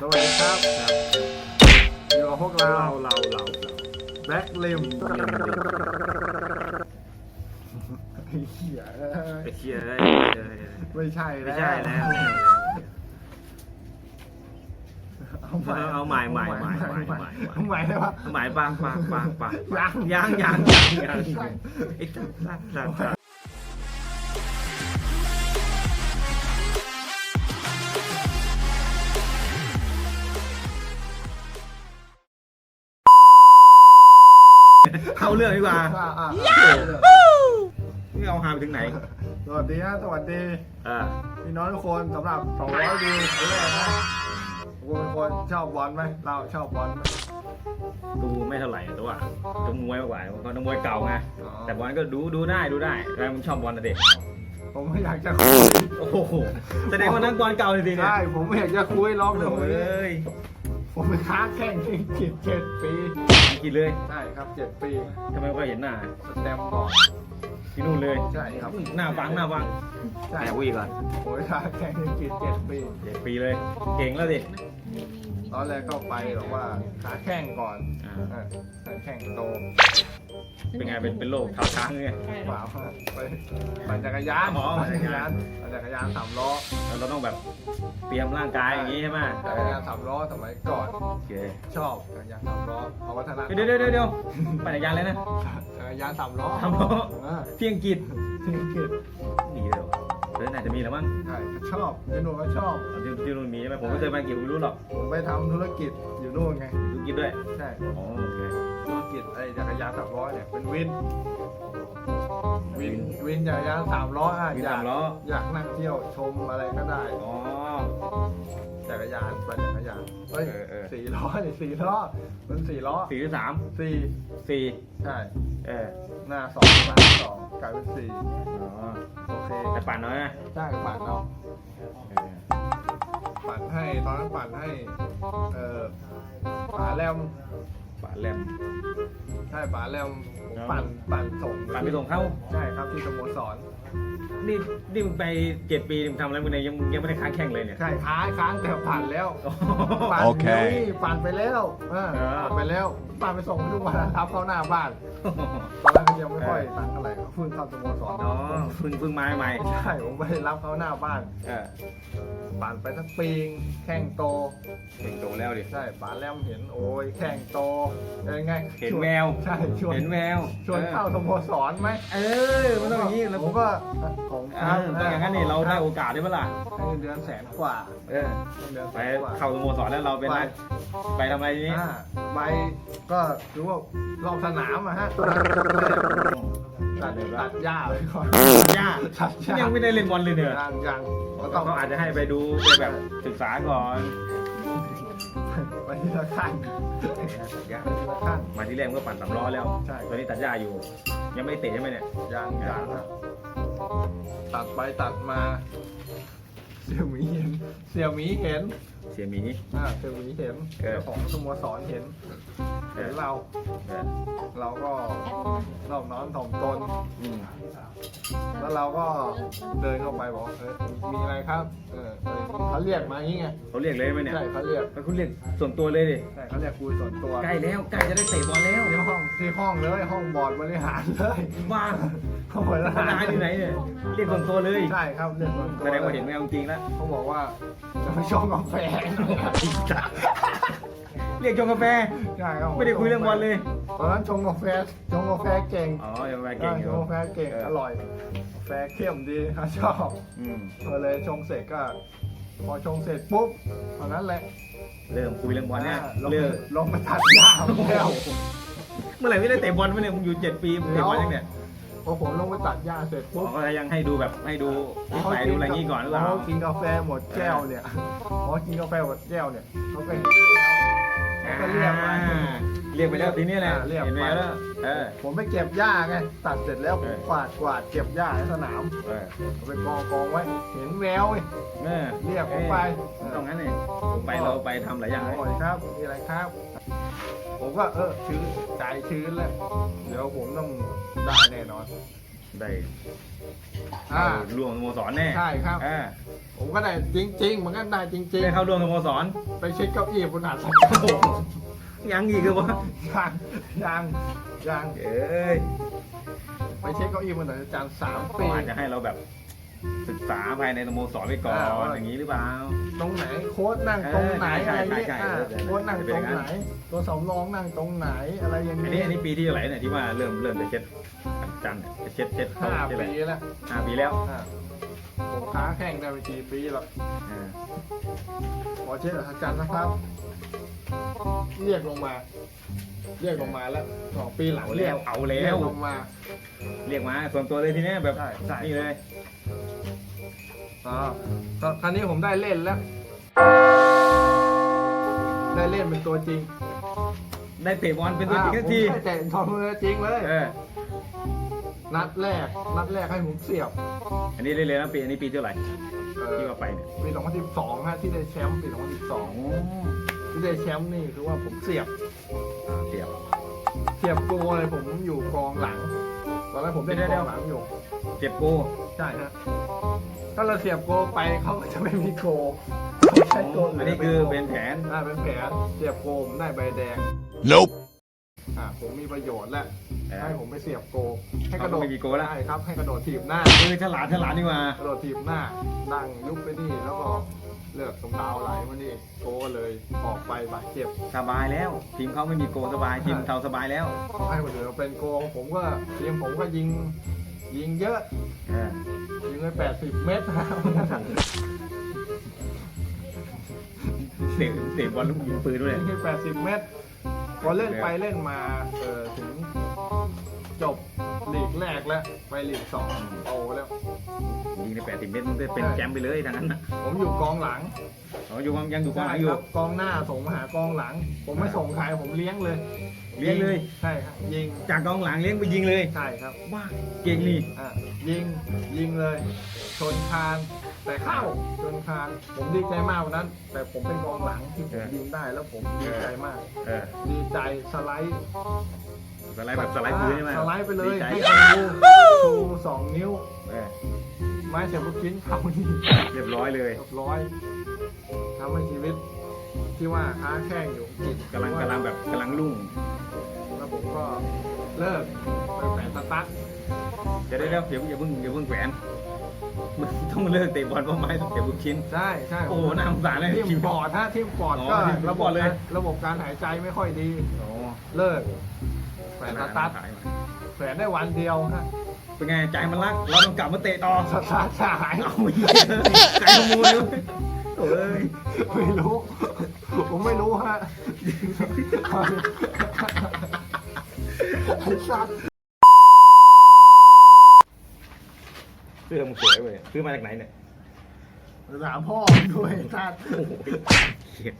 สวัสดีครับครับอยู่กับพวกเราเราเราเราแบ็คลิมเหี้ยไปเชียร์ได้ไม่ใช่ไม่แล้วใช่แล้วเอาใหม่เอาใหม่ใหม่ใหม่ใหม่ใหม่เอาใหม่ได้ปะหมายปังปังปังปังยังยังยังยังยังไอ้สัตว์สัตว์สัตว์ เข้าเรื่องดีกว่าอะอะนี่เอาหาไปถึงไหน สวัสดีนะสวัสดีอ่าพี่น้องทุกคนสำหรับ 200วิวแรกนะคุณเป็นคนชอบบอลไหมเราชอบบอลไหม ดูไม่เท่าไหร่แต่ว่าดูมวยมากกว่าเพราะนักมวยเก่าไงอ๋อ แต่บอลก็ดูดูได้ดูได้แต่มึงชอบบอลนะเด็กผมไม่อยากจะคุยโอ้โหแสดงว่านักบอลเก่าจริงๆเนี่ยใช่ผมไม่อยากจะคุยร้องโอ้เลยย ผมไปค้าแข่งที่อังกฤษเจ็ดปีกินเลยใช่ครับเจ็ดปีทำไมไม่ค่อยเห็นหน้าสแตมป์บอกที่นู่นเลยใช่ครับหน้าฟังหน้าฟังใช่แต่วิ่งก่อนผมไปค้าแข่งที่อังกฤษเจ็ดปีเจ็ดปีเลย เก่งแล้วดิ ตอนแรกก็ไปบอกว่าขาแข่งก่อนอ่าเออขาแข่งโตเป็นไงเป็นเป็นโรคเท้าช้างไงเปล่าไปปั่นจักรยานอ๋อปั่ปั่นนจัจักกรยายรานนปั่นจักรยานสามล้อแล้วเราต้องแบบเตรียมร่างกายอย่างนี้ใช่ไหมจักรยานสามล้อสมัยก่อนโอเคชอบจักรยานสามล้อเอาวัฒนธรรมเดี๋ยวเดี๋ยวเดี๋ยวเดี๋ยวปั่นจักรยานเลยนะจักรยานสามล้อทำล้อเออที่อังกฤษที่อังกฤษมีเลยเหรอ เออน่าจะมีแล้วมั้งใช่ชอบที่นู่นก็ชอบเอาที่ที่นู่นมีใช่ไหมผมไม่เคยไปอังกฤษผมไม่รู้หรอกผมไปทำธุรกิจอยู่นู่นไง ธุรกิจด้วยใช่ อ๋อโอเคธุรกิจไอ้จักรยานสามล้อเนี่ยเป็นวิน วินวินจักรยานสามล้ออะมีอยาสากมล้ออยากนั่งเที่ยวชมอะไรก็ได้ อ๋อ จักรยานปั่นจักรยานเฮ้ยเออเออ สี่ล้อเลยสี่ล้อมันสี่ล้อสี่หรือสามสี่สี่ใช่เออหน้าสองหลังสองกลายเป็นสี่อ๋อโอเคแต่ปั่นน้อยนะใช่ปั่นเอาเออปั่นให้ตอนนั้นปั่นให้เอ่อป๋าแรมปั่นแรมใช่ป๋าแรมผมอ๋อ ปั่นปั่นส่งปั่นไปส่งเข้าใช่ครับที่สโมสรนี่นี่มึงไปเจ็ดปีมึงทำอะไรมึงเนี่ยยังยังไม่ได้ค้างแข่งเลยเนี่ย ใช่ค้างค้างแต่ปั่นแล้วอ๋อปั่นโอเคนี่ปั่นไปแล้วเออเออปั่นไปแล้วปั่นไปส่งทุกวันนะครับเข้าหน้าบ้านตอนแรกก็ยังไม่ค่อยตังเท่าไหร่เพิ่งเข้าสโมสรอ๋อเพึ่งเพึ่งมาใหม่ใช่ผมไปรับเขาหน้าบ้านเออปั่นไปสักปีงแข่งโตเก่งโตแล้วดิใช่ป๋าแรมเห็นโอ้ยแข่งโตยังไงเห็นชแววใช่ชวนเห็นแววชวนเข้าสโมสรไหมเออมันต้องอย่างนี้แล้วผมก็ของเออต้องอย่างนั้นนี่เราได้โอกาสได้ปะล่ะให้เงินเดือนแสนกว่าเออเงินเดือนไปแสนกว่า เข้าสโมสรแล้วเราเป็นไปนักไปทำอะไรทีนี้ อ่าไปก็ถือว่ารอบสนามอะฮะตัดตัดหญ้าไปก่อนยากตัดหญ้ายังไม่ได้เล่นบอลเลยเนี่ยยังยังก็ต้ต้อองงอาจจะให้ไปดูไปแบบศึกษาก่อน ไปทีละขั้นตัดหญ้าไปทีละขั้นมาที่แรกก็ปั่นสามล้อแล้วใช่ตอนนี้ตัดหญ้าอยู่ ยังไม่ได้เตะใช่ไหมเนี่ยยังยังฮะตัดไปตัดมา เสี่ยวหมีเห็น เสี่ยวหมีเห็น เสียหมี อ่าเสี่ยวหมีเห็นเออเจ้าของสโมสรเห็นเห็นเราเออเราก็นอบน้อมถ่อมตน อืม แล้วเราก็เดินเข้าไปบอกเออมีอะไรครับ เออเออเขาเรียกมาอย่างงี้ไงเขาเรียกเลยไหมเนี่ยใช่เขาเรียกแล้วคุณเรียกส่วนตัวเลยดิ ใช่เขาเรียกคุยส่วนตัวใกล้แล้วใกล้จะได้เตะบอลแล้วที่ห้องที่ห้องเลยห้องบอร์ดบริหารเลยบ้าห้องบริธรรมหารดาที่ไหนเนี่ยเรียกส่วนตัวเลย ใช่ครับเรียกส่วนตัวแสดงว่าเห็นแววจริงแล้วเขาบอกว่าจะไปชงกาแฟเรียกชงกาแฟ ใช่ครับไม่ได้คุยเรื่องบอลเลย ตอนนั้นชงกาแฟชงกาแฟเก่งอ๋อยังไงเก่งอยู่ชงกาแฟเก่งเอออร่อยกาแฟเข้มดีเขาชอบอืมก็เลยชงเสร็จก็พอชงเสร็จปุ๊บตอนนั้นแหละเริ่มคุยเรื่องบอลเนี่ยลงเริ่มลงไปตัดหญ้าแล้ว เมื่อไหร่ไม่ได้เตะบอลไม่เนี่ยมึงอยู่เจ็ดปีมึงเตะบอลยังเนี่ย พอผมลงไปตัดหญ้าเสร็จอ๋ปุ๊อบก็ยังให้ดูแบบให้ดูนิสัยดูอะไรงี้ก่อนหรือเปล่าเขากินกาแฟหมดแก้วเนี่ยพอกินกาแฟหมดแก้วเนี่ยเขาก็เห็นก็เรียกมาอ่า เรียกไปแล้วทีนี้แหละอ่าเรียกเห็นไหมไปแล้วเออ ผมไปเก็บหญ้าไงตัดเสร็จแล้วผเอมอกวาดกวาดเก็บหญ้าในสนามเออเอาไปกองกองไว้ เห็นแววเว้ยเออเรียกผมไปตรงนั้นเนี่ยไปเราไปทำหลายอย่างอร่อยครับมีอะไรครับ ผมก็เออชื้นใจชื้นแล้ว เดี๋ยวผมต้องได้แน่นอนได้อ่าเข้าร่วมสโมสรแน่ใช่ครับอ่าผมก็ได้จริง ๆ มันก็ได้จริง ได้เข้าร่วมสโมสร ๆ ไปเช็คเก้าอี้บนหาดสักโอ้โห ยังอีกเหรอวะยังยังยังเอ้ยไปเช็คเก้าอี้บนหาดอาจารย์สามเขาปี อาจจะให้เราแบบ ศึกษาภายในสโมสรไปก่อนอ่าว่า อย่างนี้หรือเปล่า ตรงไหนโค้ดนั่งตรงไหนเออใช่อะไรเงี้ยใช่ใช่อ่าใช่ โค้ดนั่งตรงไหน ตัวสำรองนั่งตรงไหนอะไรอย่างอันนี้นี้อันนี้ปีที่เท่าไหร่เนี่ยที่ว่าเริ่มเริ่มจะเช็ดจันทร์เนี่ยจะเช็ดเช็ดโต๊ะห้าใช่ไหมปีแล้วห้าปีแล้วอ่าผมค้าแข่งได้ไปกี่ปีแล้วอ่าขอเช็คอาจารย์นะครับ เรียกลงมา เรียกลงมาแล้วสองปีหลังเอาเรีแล้ยกวเอาแล้เรียกวลงมา เรียกมาส่วนตัวเลยทีเนี้ยแบบใช่ใช่ นี่เลย อ๋อก็คราวนี้ผมได้เล่นแล้ว ได้เล่นเป็นตัวจริงได้เตะบอลเป็นตัวจริงทันทีอ่าผมได้แต่ทอมมือจริงเลย เออนัดแรก นัดแรกให้ผมเสียบอันนี้เลยเลยนะปีอันนี้ปีเท่าไหร่เอ่อที่ว่าไปเนี่ยปี2012ฮะที่ได้แชมป์ปีโอ้2012 ที่ได้แชมป์นี่คือว่าผมเสียบเสียบเสียบโกเลยผมอยู่กองหลัง ตอนแรกผมเล่นเดี๋ยวกเดี๋อยวงหลังอยู่เจ็บโกใช่ฮะถ้าเราเสียบโกไปเขาก็จะไม่มีโกเขาใช้โกอันนี้คือเป็นแผนอ่าเป็นแผนเสียบโกผมได้ใบแดง Nope. อ่าผมมีประโยชน์แล้วเออให้ผมไปเสียบโก ให้กระโดดเขาไม่มีโกแล้วได้ครับ ให้กระโดดถีบหน้า เออฉลาดฉลาดนี่มา กระโดดถีบหน้า ดังยุบไปนี่แล้วก็ เลือดตรงดาวไหลมานี่โกเลยออกไปบาดเจ็บสบายแล้ว ทีมเขาไม่มีโกสบายทีมเราสบายแล้วให้คนอื่นมาเป็นโกของผมก็ทีมผมก็ยิงยิงเยอะเออยิงไปแปดสิบเมตรนะครับเตะเตะบอลลูกยิงปืนด้วยยิงไปแปดสิบเมตรพอเล่นไปเล่นมาเออถึง จบลีกแรกแล้วไปลีกสองโตแล้ว ยิงในแปดสิบเมตรมันได้เป็นแชมป์ไปเลยทางนั้นน่ะผมอยู่กองหลังอ๋ออยู่กองยังอยู่กองหลังอใช่ยู่ครับกองหน้าส่งมาหากองหลัง ผมไม่ส่งใครผมเลี้ยงเลยเลี้ยงเลย ใช่ครับยิงจากกองหลังเลี้ยงไปยิงเลยใช่ครับว้าเก่งนี่อะยิงยิงเลย ชนคานแต่เข้าชนคานผมดีใจมากวันนั้น แต่ผมเป็นกองหลังที่ผมยิงได้แล้วผมดีใจมาก เออดีใจสไลด์ สไลด์แบบสไลด์พื้นใช่ไหมสไลด์ไปเลยดีใจให้คนดูชูสองนิ้วเออไม้เสียบลูกชิ้นเข้านี่เรียบร้อยเลยเรียบร้อยทำให้ชีวิตที่ว่าค้าแข่งอยู่อังกฤษกำลังกำลังแบบกำลังรุ่งแล้วผมก็เลิกไปแฝงสตั๊กจะได้แล้วอย่าอย่าเพิ่งอย่าเพิ่งแขวนมันต้องเลิกเตะบอลเพราะไม้ต้องเก็บลูกชิ้นใช่ใช่โอ้โหน่าสงสารเลยทีมปอดฮะทีมปอดอ๋อก็ทีมปอดระบบเลยการระบบการหายใจไม่ค่อยดีโอ้เลิก แฝงสตั๊กขายมาแฝงได้วันเดียวฮะเป็นไงใจมันรัก เราต้องกลับมาเตะต่อสตาร์ทหายเอาอีกใจขโมยเลยโอ้ยไม่รู้ ผมไม่รู้ฮะไอ้สัตว์เสื้อมึงสวยเว้ยซื้อมาจากไหนเนี่ยถามพ่อด้วยสัตว์โอ้โหเหี้ย